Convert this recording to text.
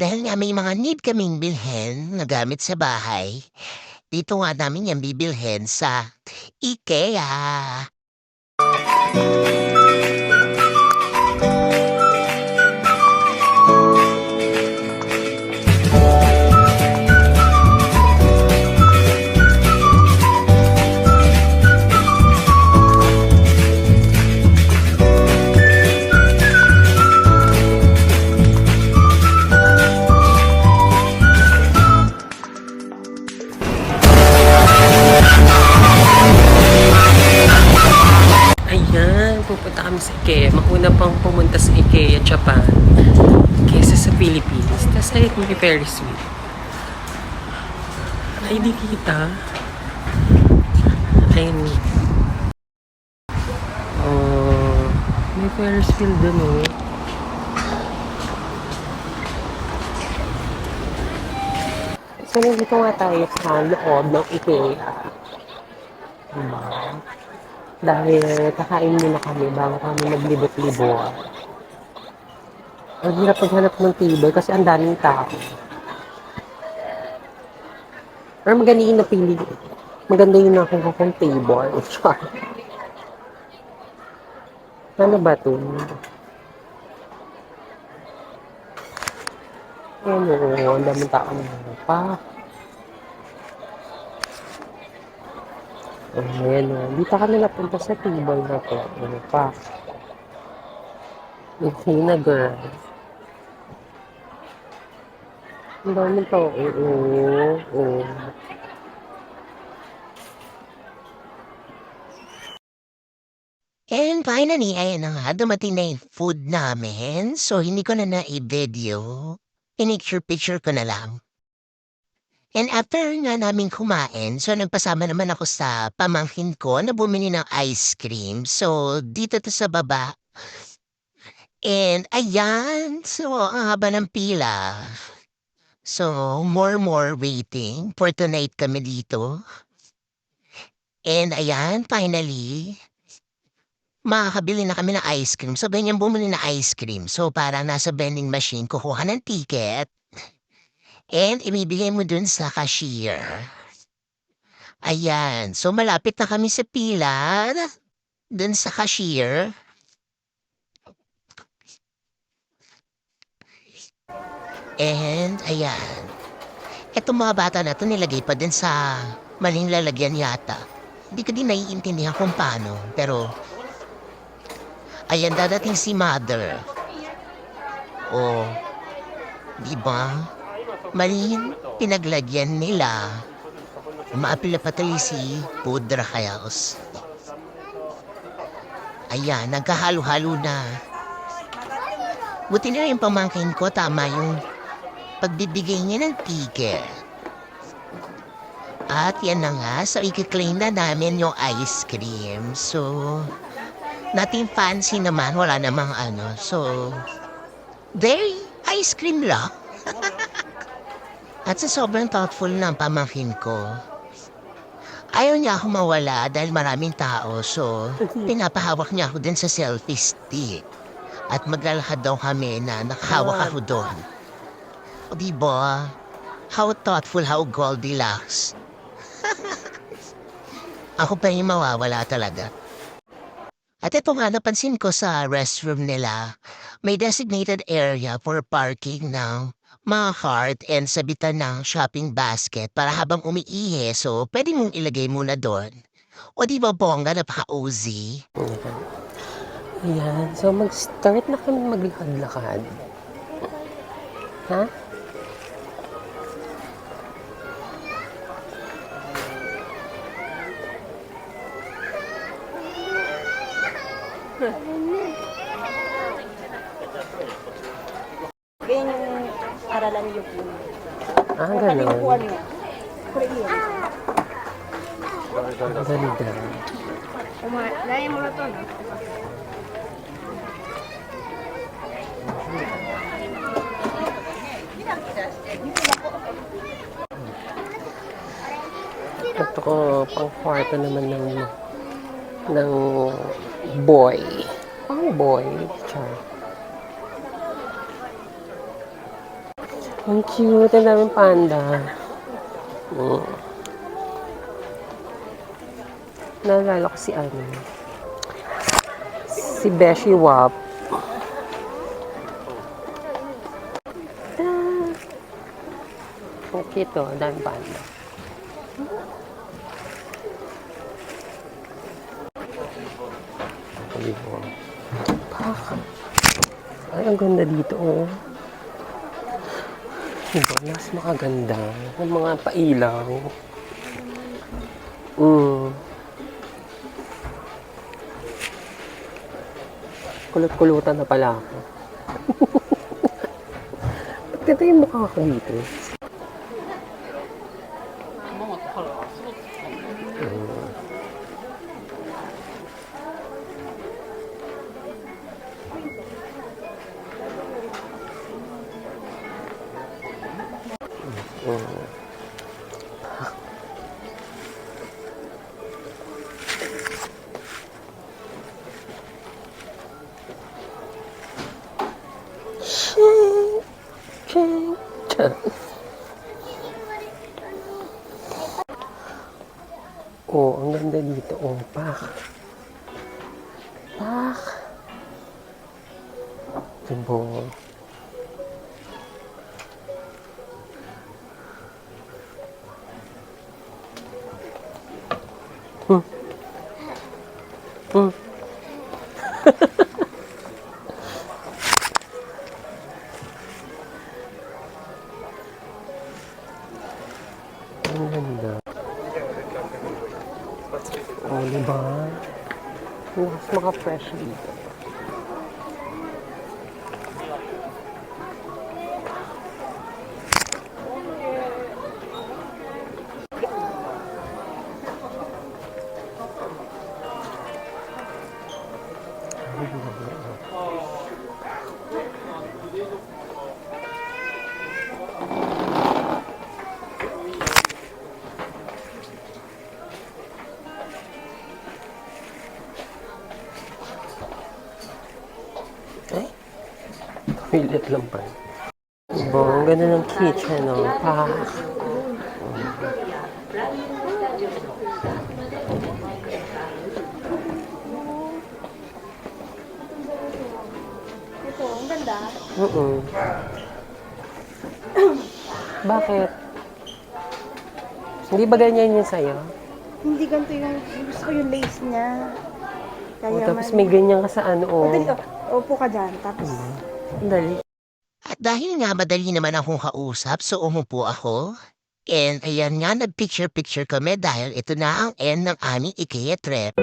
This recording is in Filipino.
Dahil nga may mga need kaming bilhin na gamit sa bahay, dito nga namin yan bibilhin sa IKEA. Sa IKEA. Mauna pang pumunta sa IKEA, Japan. Kesa sa Philippines. Tapos ay may Ferris wheel. Ay, di kita. Ayun. Oh, may Ferris wheel dun oh. So, nandito nga tayo sa loob ng IKEA. Diba? Dahil kakain muna kami bago kami naglibot-libot. Ang hirap maghanap ng table kasi ang daming tao. Pero maganda yung napili. Maganda yung nakuha kong table. Char. ano ba to? Ano, ang daming tao pa. Ayan o. Dito ka na napunta sa table na to. Ano pa? Na girl. Ang dami to. Oo. Oo. And finally, ayan na nga, dumating na yung food namin. So, hindi ko na na-video. Pinicture-picture ko na lang. And after nga namin kumain, so nagpasama naman ako sa pamangkin ko na bumili ng ice cream. So, dito to sa baba. And ayan, so ang haba ng pila. So, more more waiting for tonight kami dito. And ayan, finally, makakabili na kami ng ice cream. So, ganyan bumili na ice cream. So, para nasa vending machine, kukuha ng ticket. And ibibigay mo dun sa cashier. Ayan. So, malapit na kami sa pila. Dun sa cashier. And, ayan. Etong mga bata na to nilagay pa din sa maling lalagyan yata. Hindi ko din naiintindihan kung paano. Pero, ayan, dadating si mother. O, di ba? Maling pinaglagyan nila. Umaapila pa tuloy si Pudra Kayaos. Ayan, nagkahalo-halo na. Buti na rin pamangkin ko, tama yung pagbibigay niya ng ticket. At yan na nga, so i-claim na namin yung ice cream. So, nating fancy naman, wala namang ano. So, there, ice cream lang. At sa sobrang thoughtful ng pamangkin ko, ayaw niya ako mawala dahil maraming tao. So, pinapahawak niya ako din sa selfie stick. At maglalakad daw kami na nakahawak ako doon. O diba? How thoughtful, how Goldilocks. ako pa yung mawawala talaga. At ito nga napansin ko sa restroom nila, may designated area for parking ng mga cart and sabitan ng shopping basket para habang umiihi, so pwede mong ilagay muna doon. O di ba bongga, napaka-OZ? Ayan. So, mag-start na kami maglakad-lakad. Ha? Ganyan aralan niyo po. Ah, Ano ganun. upuan niyo? Korean. Ang ganda. Laya mo na to, no? Ito ko, pang kwarto naman ng ng boy. Pang boy. Char. Ang cute. Ang daming panda. Mm. Naalala ko si ano. Si Beshi Wap. Ang cute oh. Ang daming panda. Ay, ang ganda dito oh. Diba, mas makaganda. Ang mga pailaw. Mm. Kulot-kulutan na pala ako. Ba't ganda yung mukha ko dito? Oh, ang ganda dito. Oh, pak. Pak. Diba? Hmm. Hmm. Ang ganda. Oh, diba? Mas maka-fresh dito. Pilit lang pa. Diba? Ang ganda ng kitchen, oh. Pak. Ito, ang ganda. Oo. Bakit? Hindi ba ganyan yung sa'yo? Hindi ganito yung, gusto ko yung lace niya. O, tapos may ganyan ka sa ano, oh. Madali, oh, upo ka dyan. Tapos, Ang Dali. At dahil nga madali naman akong kausap, so umupo ako. And ayan nga, nag-picture-picture kami dahil ito na ang end ng aming IKEA trip.